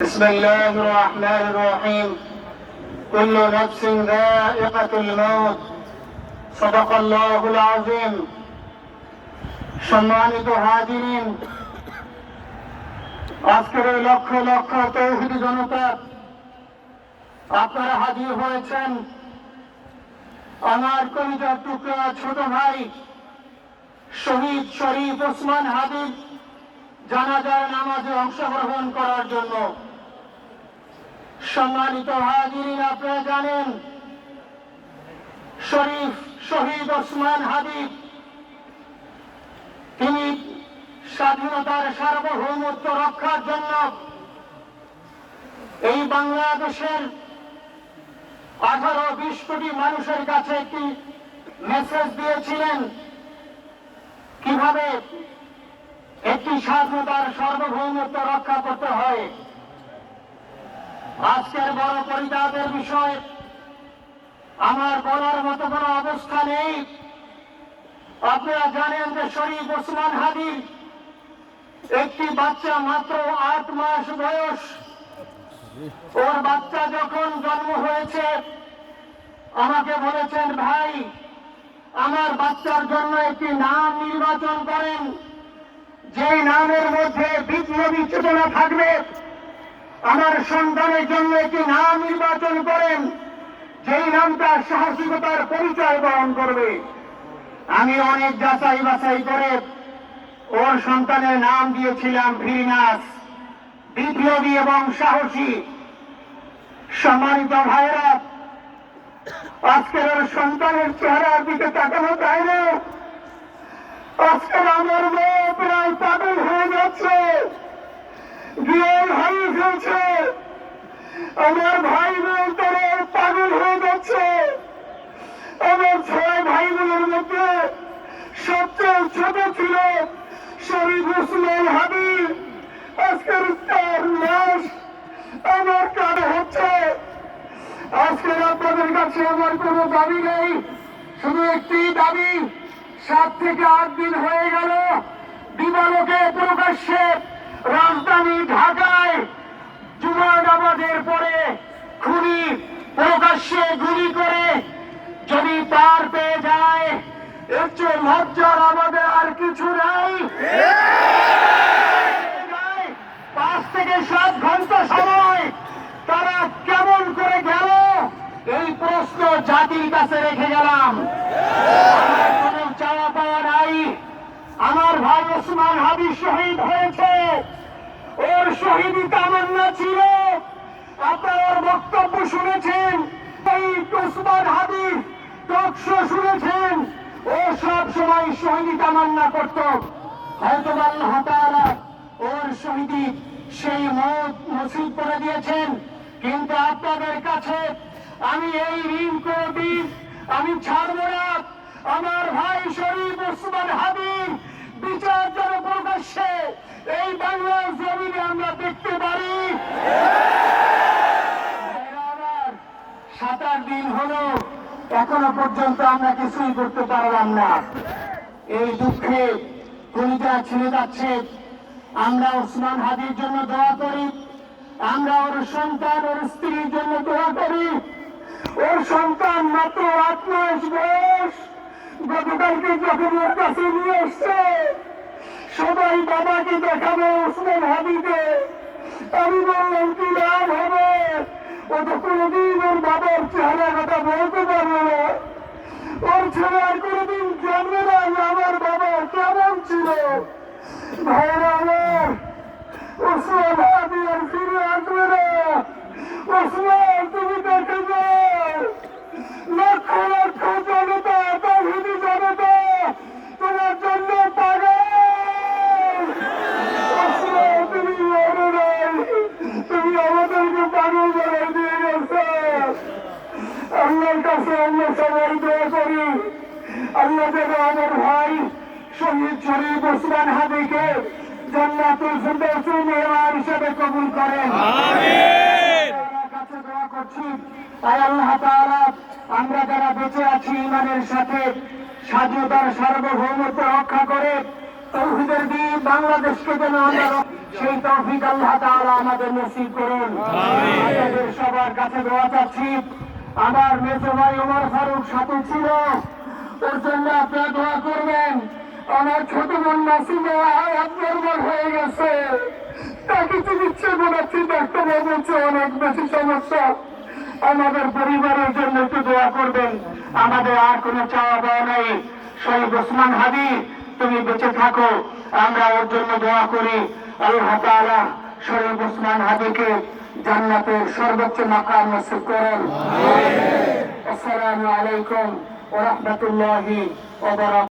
بسم الله الرحمن الرحيم كل نفس ذائقة الموت صدق الله العظيم সম্মানিত হাজিরিন আজকের এই লক্ষ লক্ষ তৌহিদি জনতা আপনারা হাজির হয়েছেন আমার কবিতার টুকরা ছোট ভাই শহীদ শরীফ ওসমান হাবিব জানাজার নামাজে অংশগ্রহণ করার জন্য সম্মানিত হাজিরিন, আপনারা জানেন, শরীফ শহীদ ওসমান হাবিব, তিনি স্বাধীনতার সার্বভৌমত্ব রক্ষার জন্য এই বাংলাদেশের আঠারো বিশ কোটি মানুষের কাছে একটি মেসেজ দিয়েছিলেন, কীভাবে একটি স্বাধীনতার সার্বভৌমত্ব রক্ষা করতে হয়। আজকের বড় পরিতাপের বিষয় আমার বলার মতো কোনো অবস্থা নেই। আপনারা জানেন যে শরীফ ওসমান হাদির একটি বাচ্চা মাত্র আট মাস বয়স। ওর বাচ্চা যখন জন্ম হয়েছে, আমাকে বলেছেন, ভাই, আমার বাচ্চার জন্য একটি নাম নির্বাচন করেন। যেই নামের মধ্যে বিপ্লবী চেতনা থাকবে আমার সন্তানের জন্য একটি নাম নির্বাচন করেন, যেই নামটা সাহসিকতার পরিচয় বহন করবে। আমি অনেক যাচাই বাছাই করে ওর সন্তানের নাম দিয়েছিলাম ভিনাস বিপ্লবী এবং সাহসী। সম্মানিত ভাইরা আজকের ওর সন্তানের চেহারার দিকে তাকানো যায় না। আজকের আমার মেয়ে প্রায় পাগল হয়ে যাচ্ছে। ফেলছে আমার ভাই তারা পাগল হয়ে যাচ্ছে। আমার ছয় ভাই বোনের মধ্যে সবচেয়ে ছোট ছিল শরীফ হাবিব আজকের তার আমার হচ্ছে। আপনাদের কাছে আমার কোনো দাবি নেই, শুধু একটি দাবি, সাত থেকে আট দিন হয়ে গেল। দিবালোকে প্রকাশ্যে রাজধানী জুমার নামাজের পরে খুনি প্রকাশ্যে গুলি করে যদি পার পেয়ে যায়, এর চেয়ে লজ্জার আমাদের আর কিছু নাই। পাঁচ থেকে সাত ঘণ্টা সময় তারা কেমন করে গেল, এই প্রশ্ন জাতির কাছে রেখে গেলাম। চাওয়া পাওয়া নাই। আমার ভাই ওসমান হাবি শহীদ হয়েছে। ওর শহীদি তামান্না ছিল। আপনারা বক্তব্য শুনেছেন এই ওসমান হাবিব টকশো শুনেছেন। ও সব সময় শহীদি তামান্না করত। হয়তো আল্লাহ তাআলা ওর শহীদি সেই মত নসিব করে দিয়েছেন। কিন্তু আপনাদের কাছে আমি এই ঋণ করে দিই, আমি ছাড়বো না। আমার ভাই শরীফ ওসমান হাবিব বিচার যেন প্রকাশ্যে এই বাংলার জমিনে আমরা দেখতে পারি। সাত আট দিন হলো, এখনও পর্যন্ত আমরা কিছুই করতে পারলাম না। এই দুঃখে কলিজা ছিঁড়ে যাচ্ছে। আমরা ওসমান হাদির জন্য দোয়া করি। আমরা ওর সন্তান, ওর স্ত্রীর জন্য দোয়া করি। ওর সন্তান মাত্র আট মাস বয়স। গতকালকে যখন ওর কাছে নিয়ে এসছে সবাই বাবাকে দেখাবো ওসমান হাবিকে আমি বললাম, কি লাভ হবে? ও তো কোনোদিন ওর বাবার চেহারা কথা বলতে পারবে না। ওর ছেলে আর কোনোদিন জানবে না আমার বাবা কেমন ছিল। ভাইরা, আমার ওসমান হাবি আর ফিরে আসবে না। ওসমান তুমি দেখে যাও। লক্ষ আমরা যারা বেঁচে আছি ইমানের সাথে স্বাধীনতার সার্বভৌমত্ব রক্ষা করে তৌহিদের দ্বীপ বাংলাদেশকে যেন আমরা সেই তৌফিক আল্লাহ আমাদের নসিব করুন সবার কাছে দোয়া চাচ্ছি। আমার মেজো ভাই ওমর ফারুক সাথে ছিল। ওর জন্য আপনারা দোয়া করবেন। আমার ছোট বোন নাসিমা হয়ে গেছে। তাকে চিকিৎসা করাচ্ছি ডাক্তার বলছে অনেক বেশি সমস্যা। আমাদের পরিবারের জন্য একটু দোয়া করবেন। আমাদের আর কোনো চাওয়া পাওয়া নাই। শহীদ ওসমান হাদি, তুমি বেঁচে থাকো। আমরা ওর জন্য দোয়া করি। আল্লাহ তাআলা শহীদ ওসমান হাজিকে জান্নাতের সর্বোচ্চ মাকাম নসিব করেন। আসসালামু আলাইকুম ওয়া রাহমাতুল্লাহি ওয়া বারাকাতুহু।